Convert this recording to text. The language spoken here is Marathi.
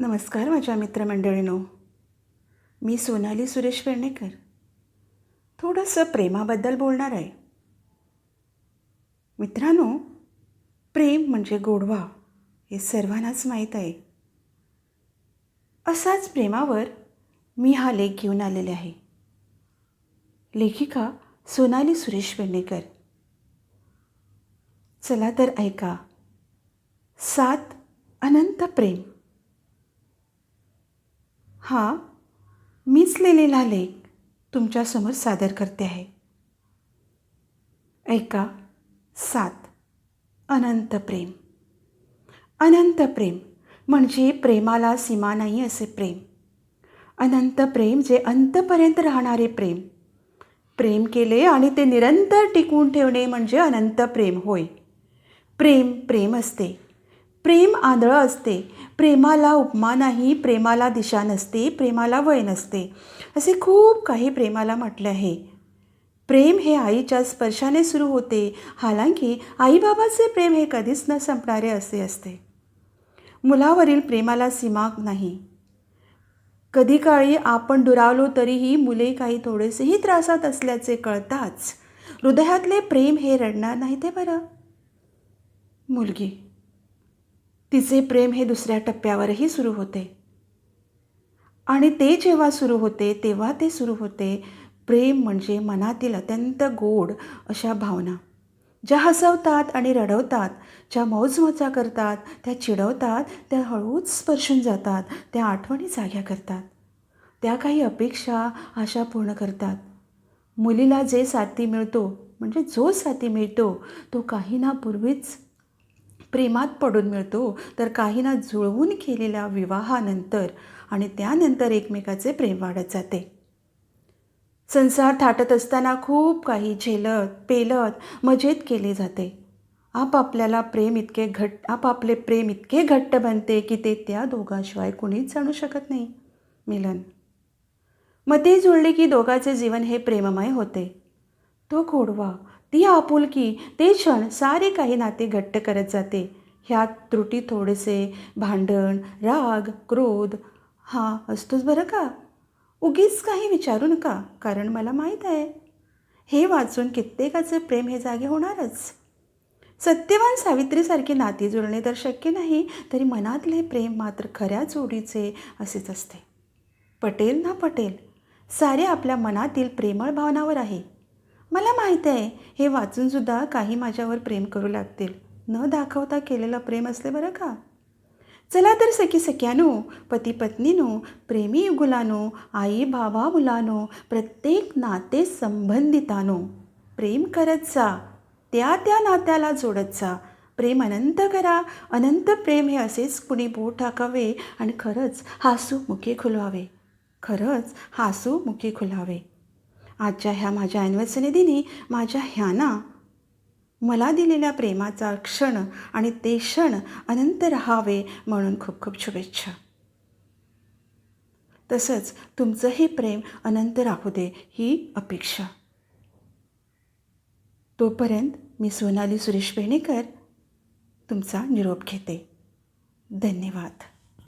नमस्कार माझ्या मित्रमंडळीनो. मी सोनाली सुरेश पेडणेकर थोडंसं प्रेमाबद्दल बोलणार आहे. मित्रांनो प्रेम म्हणजे गोडवा हे सर्वांनाच माहीत आहे. असाच प्रेमावर मी हा लेख घेऊन आलेले आहे. लेखिका सोनाली सुरेश पेडणेकर चला तर ऐका. सात अनंत प्रेम. हा मीच लिहिलेला लेख तुमच्यासमोर सादर करते आहे. ऐका सात. अनंत प्रेम. अनंत प्रेम म्हणजे प्रेमाला सीमा नाही असे प्रेम. अनंत प्रेम जे अंतपर्यंत राहणारे प्रेम. प्रेम केले आणि ते निरंतर टिकून ठेवणे म्हणजे अनंत प्रेम होय. प्रेम प्रेम असते. प्रेम आंधळं असते. प्रेमाला उपमा नाही प्रेमाला दिशा नसते प्रेमाला वय नसते. असे खूप काही प्रेमाला म्हटले आहे. प्रेम हे आईच्या स्पर्शाने सुरू होते. हालांकी आईबाबाचे प्रेम हे कधीच न संपणारे असे असते. मुलावरील प्रेमाला सीमा नाही. कधी काळी आपण दुरावलो तरीही मुले काही थोडेसेही त्रासात असल्याचे कळताच हृदयातले प्रेम हे रडणार नाही ते बरं. मुलगी तिचे प्रेम हे दुसऱ्या टप्प्यावरही सुरू होते. आणि ते जेव्हा सुरू होते तेव्हा ते सुरू होते. प्रेम म्हणजे मनातील अत्यंत गोड अशा भावना. ज्या हसवतात आणि रडवतात ज्या मौजमजा करतात त्या चिडवतात त्या हळूच स्पर्शून जातात त्या आठवणी जाग्या करतात. त्या काही अपेक्षा आशा पूर्ण करतात. मुलीला जे साथी मिळतो म्हणजे जो साथी मिळतो तो काही ना पूर्वीच प्रेमात पडून मिळतो तर काहींना जुळवून केलेल्या विवाहानंतर आणि त्यानंतर एकमेकाचे प्रेम वाढत जाते. संसार थाटत असताना खूप काही झेलत पेलत मजेत केले जाते. आपापल्याला प्रेम इतके घट्ट आपापले प्रेम इतके घट्ट बनते की ते त्या दोघाशिवाय कुणीच जाणू शकत नाही. मिलन. मग ते जुळले की दोघाचे जीवन हे प्रेममय होते. तो गोडवा ती आपुलकी ते क्षण सारे काही नाते घट्ट करत जाते. ह्यात त्रुटी थोडेसे भांडण राग क्रोध. हा असतोच बरं का? उगीच काही विचारू नका कारण मला माहीत आहे. हे वाचून कित्येकाचे प्रेम हे जागे होणारच. सत्यवान सावित्रीसारखी नाती जुळणे तर शक्य नाही तरी मनातले प्रेम मात्र खऱ्या जोडीचे असेच असते. पटेल ना पटेल. सारे आपल्या मनातील प्रेमळ भावनावर आहे. मला माहीत आहे. हे वाचूनसुद्धा काही माझ्यावर प्रेम करू लागतील. न दाखवता केलेलं प्रेम असले बरं का? चला तर सखी सख्यानो पती पत्नीनो प्रेमी युगुलानो आई बाबा मुलानो प्रत्येक नाते संबंधितानो प्रेम करत जा. त्या त्या नात्याला जोडत जा. प्रेम अनंत करा. अनंत प्रेम हे असेच कुणी बोट टाकावे आणि खरंच हासू मुखे खुलवावे. खरंच हासू मुखी खुलावे आजच्या ह्या माझ्या ॲनिव्हर्सरी दिनी माझ्या ह्याना मला दिलेल्या प्रेमाचा क्षण आणि ते क्षण अनंत राहावे म्हणून खूप खूप शुभेच्छा. तसंच तुमचंही प्रेम अनंत राहू दे ही अपेक्षा. तोपर्यंत मी सोनाली सुरेश पेणेकर तुमचा निरोप घेते. धन्यवाद.